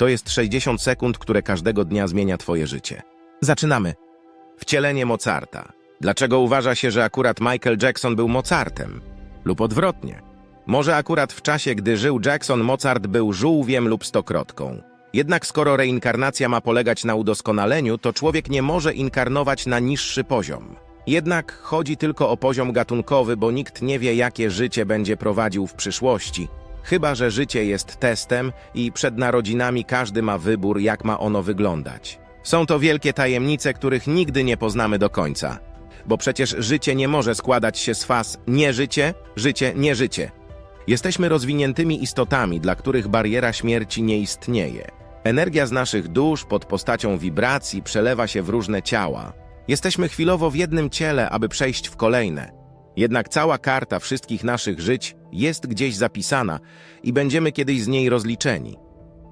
To jest 60 sekund, które każdego dnia zmienia twoje życie. Zaczynamy. Wcielenie Mozarta. Dlaczego uważa się, że akurat Michael Jackson był Mozartem? Lub odwrotnie. Może akurat w czasie, gdy żył Jackson, Mozart był żółwiem lub stokrotką. Jednak skoro reinkarnacja ma polegać na udoskonaleniu, to człowiek nie może inkarnować na niższy poziom. Jednak chodzi tylko o poziom gatunkowy, bo nikt nie wie, jakie życie będzie prowadził w przyszłości. Chyba, że życie jest testem i przed narodzinami każdy ma wybór, jak ma ono wyglądać. Są to wielkie tajemnice, których nigdy nie poznamy do końca. Bo przecież życie nie może składać się z faz nie życie, życie, nie życie. Jesteśmy rozwiniętymi istotami, dla których bariera śmierci nie istnieje. Energia z naszych dusz pod postacią wibracji przelewa się w różne ciała. Jesteśmy chwilowo w jednym ciele, aby przejść w kolejne. Jednak cała karta wszystkich naszych żyć jest gdzieś zapisana i będziemy kiedyś z niej rozliczeni.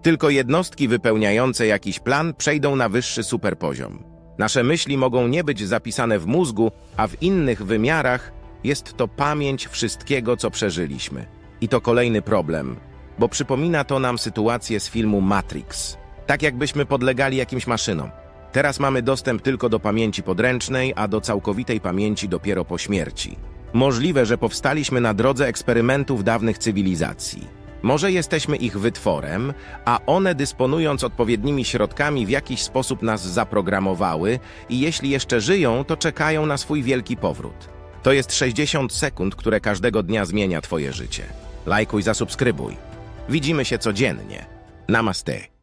Tylko jednostki wypełniające jakiś plan przejdą na wyższy superpoziom. Nasze myśli mogą nie być zapisane w mózgu, a w innych wymiarach jest to pamięć wszystkiego, co przeżyliśmy. I to kolejny problem, bo przypomina to nam sytuację z filmu Matrix. Tak jakbyśmy podlegali jakimś maszynom. Teraz mamy dostęp tylko do pamięci podręcznej, a do całkowitej pamięci dopiero po śmierci. Możliwe, że powstaliśmy na drodze eksperymentów dawnych cywilizacji. Może jesteśmy ich wytworem, a one dysponując odpowiednimi środkami w jakiś sposób nas zaprogramowały i jeśli jeszcze żyją, to czekają na swój wielki powrót. To jest 60 sekund, które każdego dnia zmienia Twoje życie. Lajkuj, zasubskrybuj. Widzimy się codziennie. Namaste.